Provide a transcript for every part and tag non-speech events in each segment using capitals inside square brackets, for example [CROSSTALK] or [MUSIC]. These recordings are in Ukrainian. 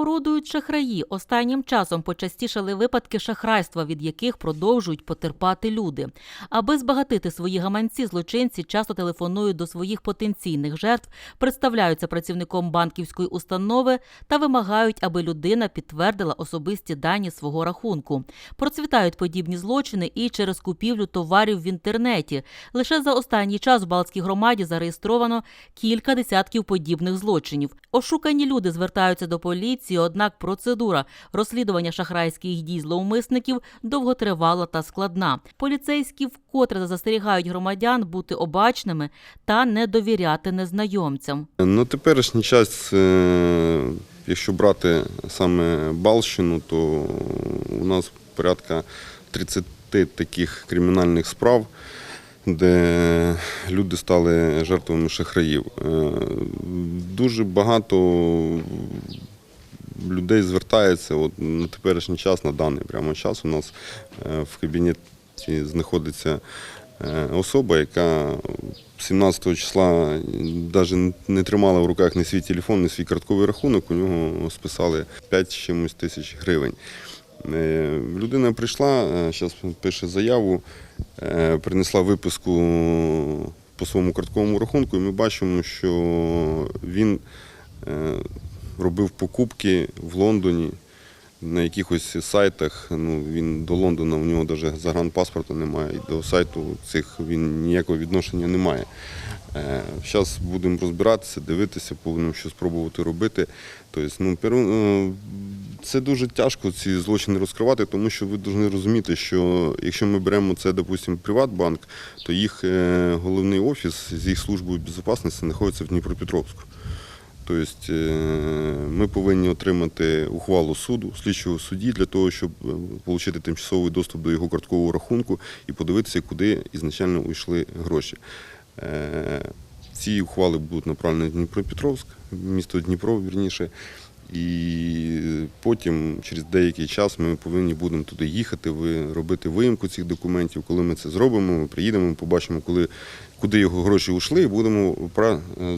Орудують шахраї. Останнім часом почастішали випадки шахрайства, від яких продовжують потерпати люди. Аби збагатити свої гаманці, злочинці часто телефонують до своїх потенційних жертв, представляються працівником банківської установи та вимагають, аби людина підтвердила особисті дані свого рахунку. Процвітають подібні злочини і через купівлю товарів в інтернеті. Лише за останній час в Балтській громаді зареєстровано кілька десятків подібних злочинів. Ошукані люди звертаються до поліції, однак процедура розслідування шахрайських дій зловмисників довготривала та складна. Поліцейські вкотре застерігають громадян бути обачними та не довіряти незнайомцям. На теперішній час, е, якщо брати саме Балщину, то у нас порядка 30 таких кримінальних справ, де люди стали жертвами шахраїв. Е, Дуже багато людей звертається от, на теперішній час, на даний прямо час. У нас е, в кабінеті знаходиться е, особа, яка 17 числа навіть не тримала в руках ні свій телефон, ні свій картковий рахунок. У нього списали 5 з чимось тисяч гривень. Е, Людина прийшла, зараз пише заяву, принесла виписку по своєму картковому рахунку, і ми бачимо, що він робив покупки в Лондоні на якихось сайтах. Ну, він до Лондона, у нього навіть загранпаспорту немає, і до сайту цих він ніякого відношення не має. Зараз будемо розбиратися, дивитися, повинні щось спробувати робити. Тобто, ну, е, це дуже тяжко ці злочини розкривати, тому що ви повинні розуміти, що якщо ми беремо це, допустимо, Приватбанк, то їх е, головний офіс з їх службою безпеки знаходиться в Дніпропетровську. Тобто е, ми повинні отримати ухвалу суду, слідчого судді для того, щоб е, отримати тимчасовий доступ до його карткового рахунку і подивитися, куди ізначально йшли гроші. Е, Ці ухвали будуть направлені в Дніпропетровськ, місто Дніпро, вірніше. І потім, через деякий час, ми повинні будемо туди їхати, робити виїмку цих документів. Коли ми це зробимо, ми приїдемо, побачимо, куди його гроші йшли, і будемо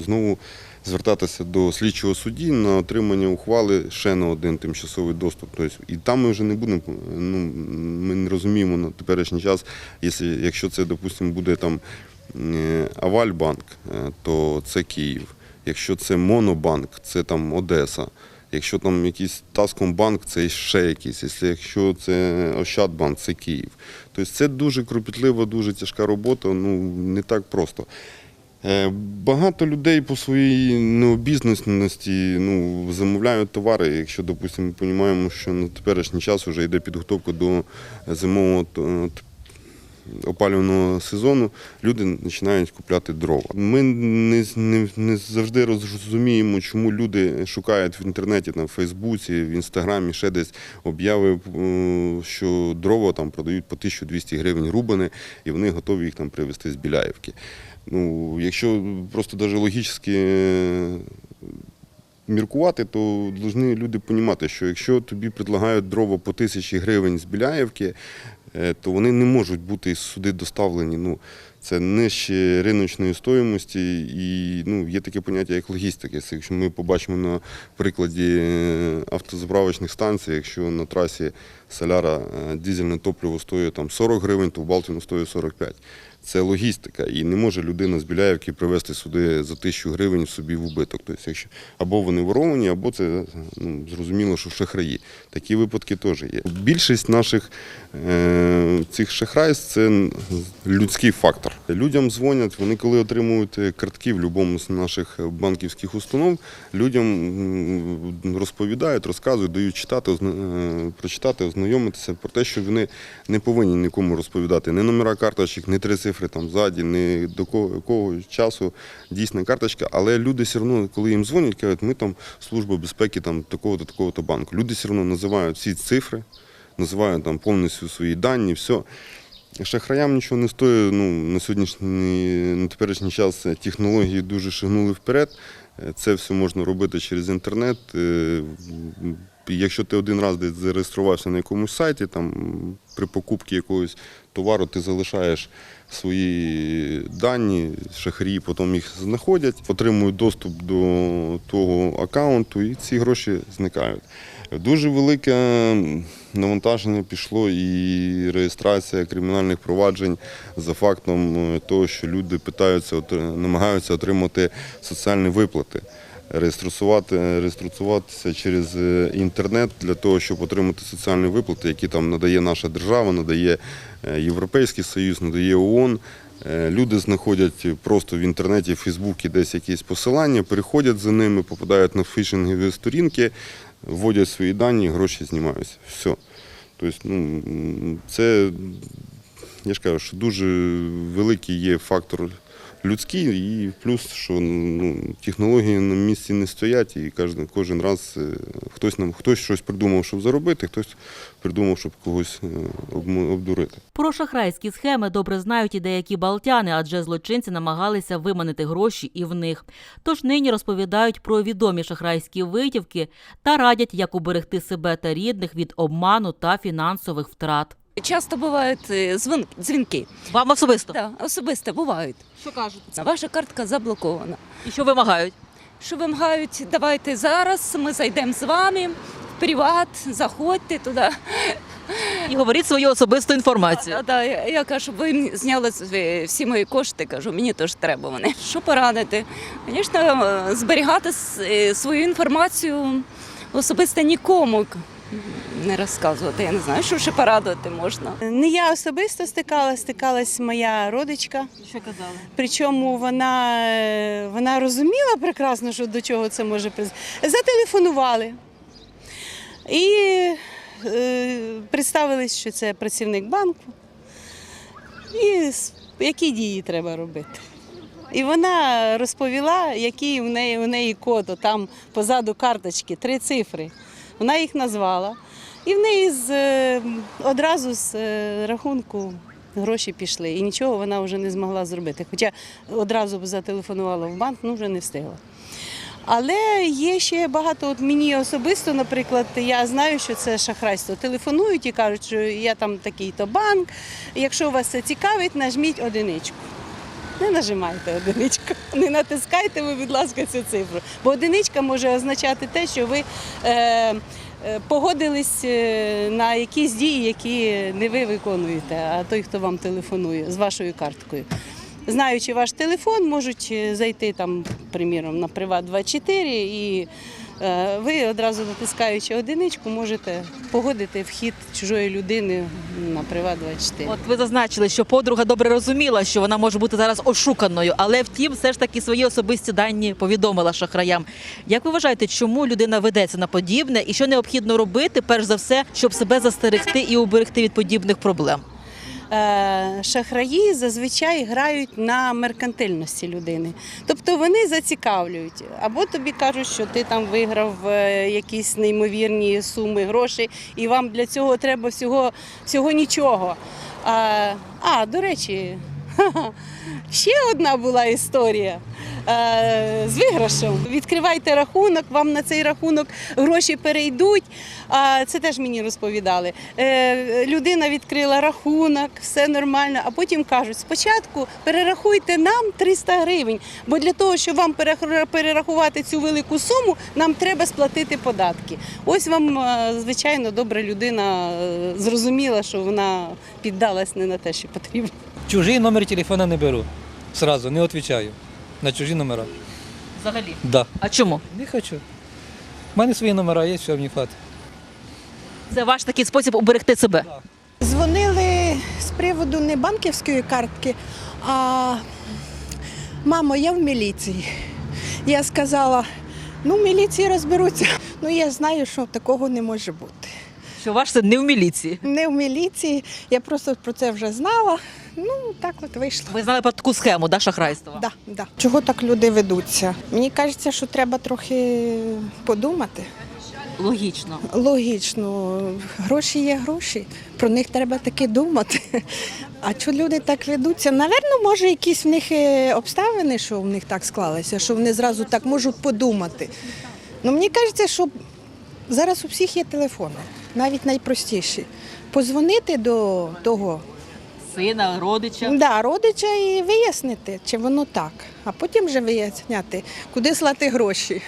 знову звертатися до слідчого судді на отримання ухвали ще на один тимчасовий доступ. Тобто, і там ми вже не будемо, ну, ми не розуміємо на теперішній час, якщо, це, допустимо, буде там е, Авальбанк, е, то це Київ. Якщо це Монобанк, це там Одеса. Якщо там якийсь Таскомбанк, це ще якийсь. Якщо це Ощадбанк, це Київ. Тобто це дуже кропітлива, дуже тяжка робота, ну не так просто. Е, Багато людей по своїй необізнаності ну, замовляють товари. Якщо, допустимо, ми розуміємо, що на теперішній час вже йде підготовка до зимового т- опалювального сезону, люди починають купляти дрова. Ми не, не, не завжди розуміємо, чому люди шукають в інтернеті, там, в Фейсбуці, в Інстаграмі, ще десь обяви, е, що дрова там продають по 1200 гривень рубани, і вони готові їх там привезти з Біляївки. Ну, якщо просто навіть логічно міркувати, то повинні люди розуміти, що якщо тобі предлагають дрова по тисячі гривень з Біляєвки, е, то вони не можуть бути сюди доставлені. Ну, це нижче риночної стоїмості і ну, є таке поняття, як логістика. Якщо ми побачимо на прикладі е, автозаправочних станцій, якщо на трасі соляра е, дизельне топливо стоїть там 40 гривень, то в Балтіну стоїть 45. Це логістика, і не може людина з Біляєвки привезти сюди за тисячу гривень собі в убиток. Тобто, якщо або вони воровані, або це ну, зрозуміло, що шахраї. Такі випадки теж є. Більшість наших е, цих шахрайств це людський фактор. Людям дзвонять, вони коли отримують картки в будь-якому з наших банківських установ, людям розповідають, розказують, дають читати, е, прочитати, ознайомитися про те, що вони не повинні нікому розповідати ні номера карточок, ні три цифри там ззаді, ні до кого, якого часу дійсна карточка. Але люди все одно, коли їм дзвонять, кажуть, ми там служба безпеки там такого-то, такого-то банку. Люди все одно називають всі цифри, називають там повністю свої дані, все. Шахраям нічого не стоїть. Ну, на сьогоднішній на теперішній час технології дуже шагнули вперед. Е, Це все можна робити через інтернет. Якщо ти один раз десь зареєструвався на якомусь сайті, там при покупці якогось товару ти залишаєш свої дані, шахрі потім їх знаходять, отримують доступ до того аккаунту і ці гроші зникають. Дуже велике навантаження пішло і реєстрація кримінальних проваджень за фактом е, того, що люди намагаються отримати соціальні виплати. Реєструвати, реєструватися через е, інтернет для того, щоб отримати соціальні виплати, які там надає наша держава, надає е, Європейський Союз, надає ООН. Е, Люди знаходять просто в інтернеті, в Фейсбуці десь якісь посилання, переходять за ними, попадають на фішингові сторінки, вводять свої дані, гроші знімаються. Все. Тобто, ну, це, я ж кажу, що дуже великий є фактор людський, і плюс, що ну, технології на місці не стоять, і кожен, кожен раз е, хтось нам хтось щось придумав, щоб заробити, хтось придумав, щоб когось е, обдурити. Про шахрайські схеми добре знають і деякі балтяни, адже злочинці намагалися виманити гроші і в них. Тож нині розповідають про відомі шахрайські витівки та радять, як уберегти себе та рідних від обману та фінансових втрат. Часто бувають е, дзвінки. Вам особисто Да, особисто бувають. що кажуть? Ваша картка заблокована. І що вимагають? Що вимагають, давайте зараз, ми зайдемо з вами в приват, заходьте туди. І говоріть свою особисту інформацію. Да, да, я, я кажу, ви зняли всі мої кошти, кажу, мені теж треба вони. Що порадити? Звісно, е, зберігати е, свою інформацію особисто нікому не розказувати. Я не знаю, що ще порадувати можна. Не я особисто стикалась, стикалась моя родичка. Що казали? Причому вона, вона розуміла прекрасно, що до чого це може призвести. Зателефонували і е, представились, що це працівник банку. І які дії треба робити. І вона розповіла, який у неї, у неї код, там позаду карточки, три цифри. Вона їх назвала. І в неї з, е, одразу з е, рахунку гроші пішли. І нічого вона вже не змогла зробити. Хоча одразу зателефонувала в банк, ну вже не встигла. Але є ще багато, от мені особисто, наприклад, я знаю, що це шахрайство. Телефонують і кажуть, що я там такий-то банк. Якщо вас це цікавить, нажміть одиничку. Не нажимайте одиничку, [LAUGHS] не натискайте ви, будь ласка, цю цифру. Бо одиничка може означати те, що ви е, е, погодились е, на якісь дії, які не ви виконуєте, а той, хто вам телефонує з вашою карткою. Знаючи ваш телефон, можуть е, зайти там, приміром, на Приват 24 і ви одразу натискаючи одиничку, можете погодити вхід чужої людини на Приват 24. От ви зазначили, що подруга добре розуміла, що вона може бути зараз ошуканою, але втім, все ж таки свої особисті дані повідомила шахраям. Як ви вважаєте, чому людина ведеться на подібне і що необхідно робити, перш за все, щоб себе застерегти і уберегти від подібних проблем? Е, шахраї зазвичай грають на меркантильності людини. Тобто вони зацікавлюють. Або тобі кажуть, що ти там виграв е, якісь неймовірні суми грошей, і вам для цього треба всього, всього нічого. А, а до речі, [LAUGHS] ще одна була історія. Е, З виграшем. Відкривайте рахунок, вам на цей рахунок гроші перейдуть. Це теж мені розповідали. Е, Людина відкрила рахунок, все нормально, а потім кажуть: спочатку перерахуйте нам 300 гривень, бо для того, щоб вам перерахувати цю велику суму, нам треба сплатити податки. Ось вам, е, звичайно, добра людина зрозуміла, що вона піддалась не на те, що потрібно. Чужий номер телефона не беру. Сразу, не відповідаю. На чужі номера. Взагалі, Да. а чому? Не хочу. У мене свої номера є, все, мені хватить. Це ваш такий спосіб уберегти себе. Дзвонили з приводу не банківської картки, а мамо, я в міліції. Я сказала, ну в міліції розберуться. Ну я знаю, що такого не може бути. Що ваш це не в міліції. Не в міліції, я просто про це вже знала. Ну так от вийшло. Ви знали про таку схему, да, шахрайства? Да, да. Чого так люди ведуться? Мені кажеться, що треба трохи подумати. Логічно. Логічно, гроші є гроші, про них треба таки думати. А чому люди так ведуться? Навірно, може, якісь в них е, обставини, що в них так склалися, що вони зразу так можуть подумати. Ну, мені кажеться, що Зараз у всіх є телефони, навіть найпростіші. Позвонити до того Сина, родича. да, родича і вияснити, чи воно так, а потім вже виясняти, куди слати гроші.